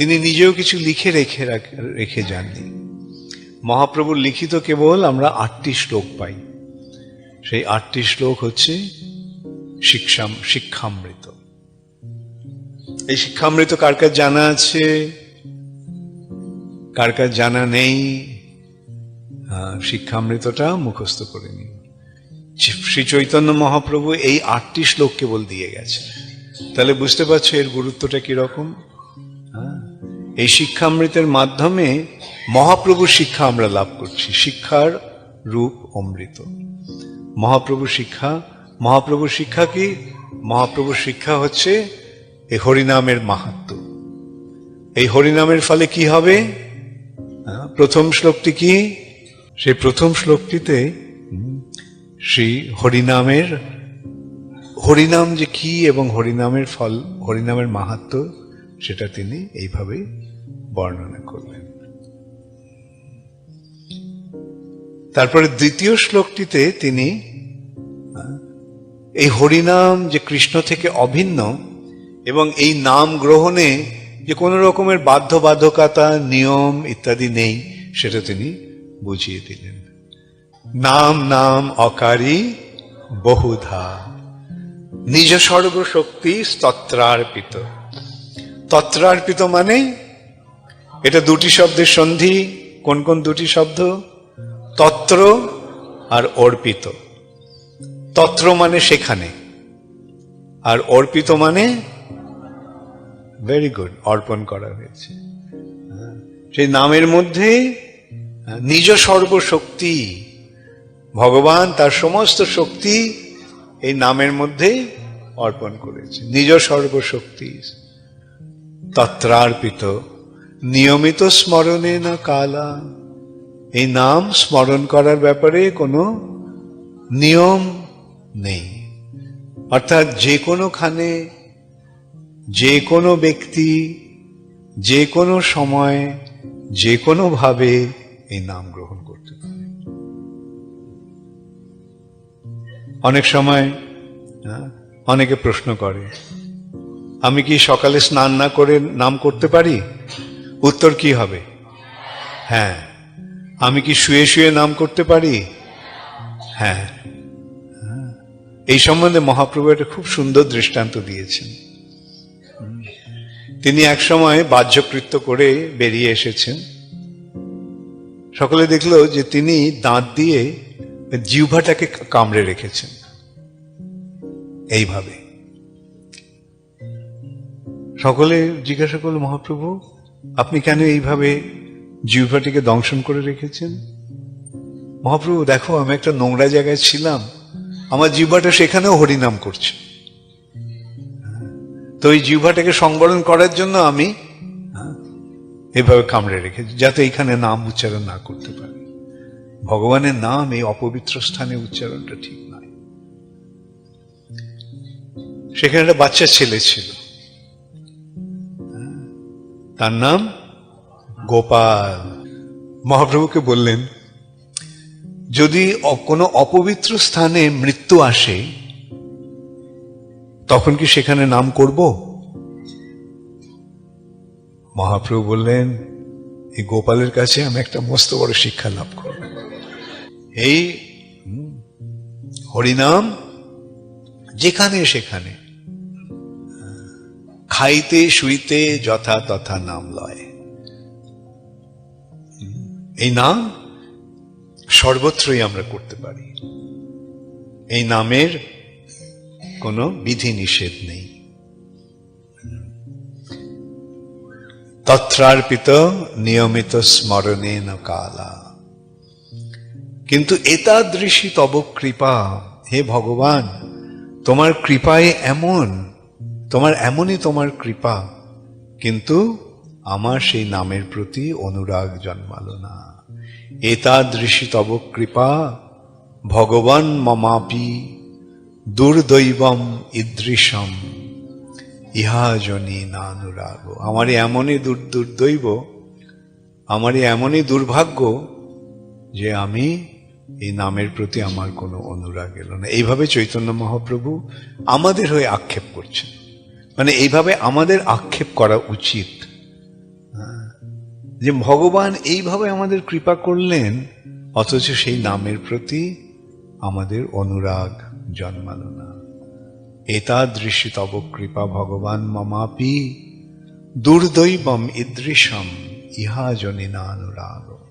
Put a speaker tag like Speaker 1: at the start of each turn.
Speaker 1: তিনি নিজেও কিছু লিখে রেখে রাখ- যাননি। মহাপ্রভুর লিখিত কেবল আমরা আটটি শ্লোক পাই। সেই আটটি শ্লোক হচ্ছে শিক্ষাম, শিক্ষামৃত। এই শিক্ষামৃত কার কার জানা আছে? কার কার জানা নেই? শিক্ষামৃতটা মুখস্থ করে নিন। শ্রী চৈতন্য মহাপ্রভু এই আটটি শ্লোক কেবল দিয়ে গেছে তাহলে বুঝতে পারছ এর গুরুত্বটা কীরকম? এই শিক্ষামৃতের মাধ্যমে মহাপ্রভুর শিক্ষা আমরা লাভ করছি। শিক্ষার রূপ অমৃত। মহাপ্রভুর শিক্ষা মহাপ্রভুর শিক্ষা কি? মহাপ্রভুর শিক্ষা হচ্ছে এই হরিনামের মাহাত্ম। এই হরিনামের ফলে কি হবে? প্রথম শ্লোকটি কি? সেই প্রথম শ্লোকটিতে শ্রী হরিনামের, হরিনাম যে কি এবং হরিনামের ফল, হরিনামের মাহাত্ম সেটা তিনি এইভাবে বর্ণনা করলেন। তারপরে দ্বিতীয় শ্লোকটিতে তিনি এই হরিনাম যে কৃষ্ণ থেকে অভিন্ন এবং এই নাম গ্রহণে যে কোনো রকমের বাধ্যবাধকতা, নিয়ম ইত্যাদি নেই, সেটা তিনি বুঝিয়ে দিলেন। নাম নাম অকারী বহুধা। নিজ সর্বশক্তি স্তত্রার্পিত। তত্রার্পিত মানে এটা দুটি শব্দের সন্ধি কোন কোন দুটি শব্দ? তত্র আর অর্পিত। তত্র মানে সেখানে আর অর্পিত মানে ভেরি গুড অর্পণ করা হয়েছে। হ্যাঁ, সেই নামের মধ্যে নিজ সর্বশক্তি ভগবান তার সমস্ত শক্তি এই নামের মধ্যে অর্পণ করেছে। নিজ সর্বশক্তি। তত্রার্পিত নিয়মিত স্মরণে না কালা। এই নাম স্মরণ করার ব্যাপারে কোনো নিয়ম নেই। অর্থাৎ যে কোনোখানে যে কোনো ব্যক্তি যে কোনো সময় যে কোনোভাবে এই নাম গ্রহণ করতে পারে। অনেক সময় হ্যাঁ, অনেকে প্রশ্ন করে আমি কি সকালে স্নান না করে নাম করতে পারি? উত্তর কি হবে? হ্যাঁ। আমি কি শুয়ে শুয়ে নাম করতে পারি? হ্যাঁ। এই সম্বন্ধে মহাপ্রভু একটা খুব সুন্দর দৃষ্টান্ত দিয়েছেন। তিনি এক সময় বাহ্যকৃত্য করে বেরিয়ে এসেছেন। সকলে দেখল যে তিনি দাঁত দিয়ে জিহ্বাটাকে কামড়ে রেখেছেন। এইভাবে। সকলে জিজ্ঞাসা করল, মহাপ্রভু, আপনি কেন এইভাবে জিহ্বাটিকে দংশন করে রেখেছেন? মহাপ্রভু, দেখো, আমি একটা নোংরা জায়গায় ছিলাম। আমার জিহ্বাটা সেখানেও হরিনাম করছে। তো ওই জিহ্বাটাকে সংবরণ করার জন্য আমি এভাবে কামড়ে রেখেছি, যাতে এখানে নাম উচ্চারণ না করতে পারি। ভগবানের নাম এই অপবিত্র স্থানে উচ্চারণটা ঠিক নয়। সেখানে একটা বাচ্চা ছেলে ছিল। তার নাম? গোপাল। মহাপ্রভুকে বললেন, যদি কোনো অপবিত্র স্থানে মৃত্যু আসে, তখন কি সেখানে নাম করব? মহাপ্রভু বললেন, এই গোপালের কাছে আমি একটা মস্ত বড় শিক্ষা লাভ করব। এই হরিনাম, যেখানে সেখানে। খাইতে শুইতে যথা তথা নাম লয়। এই নাম সর্বত্রই আমরা করতে পারি। এই নামের কোনো বিধি নিষেধ নেই। তত্রার্পিত নিয়মিত স্মরণে কালা। কিন্তু এতাদৃশী তব কৃপা। হে ভগবান, তোমার কৃপায় এমন তোমার এমনই তোমার কৃপা, কিন্তু আমার সেই নামের প্রতি অনুরাগ জন্মালো না। এতাদৃশী তব কৃপা, ভগবান মমাপি, দুর্দৈবম ইদৃশম, ইহা জনি নানুরাগ। আমারই এমনই দুর দুর্দৈব, আমারই এমনই দুর্ভাগ্য যে আমি এই নামের প্রতি আমার কোনো অনুরাগ এলো না। এইভাবে চৈতন্য মহাপ্রভু আমাদের হয়ে আক্ষেপ করছেন। মানে এইভাবে আমাদের আক্ষেপ করা উচিত। যে ভগবান এইভাবে আমাদের কৃপা করলেন, অথচ সেই নামের প্রতি আমাদের অনুরাগ জন্মালো না। এতাদৃশী তব কৃপা ভগবান মমাপি, দুর্দৈবম ইদৃশম, ইহা জনিনানুরাগ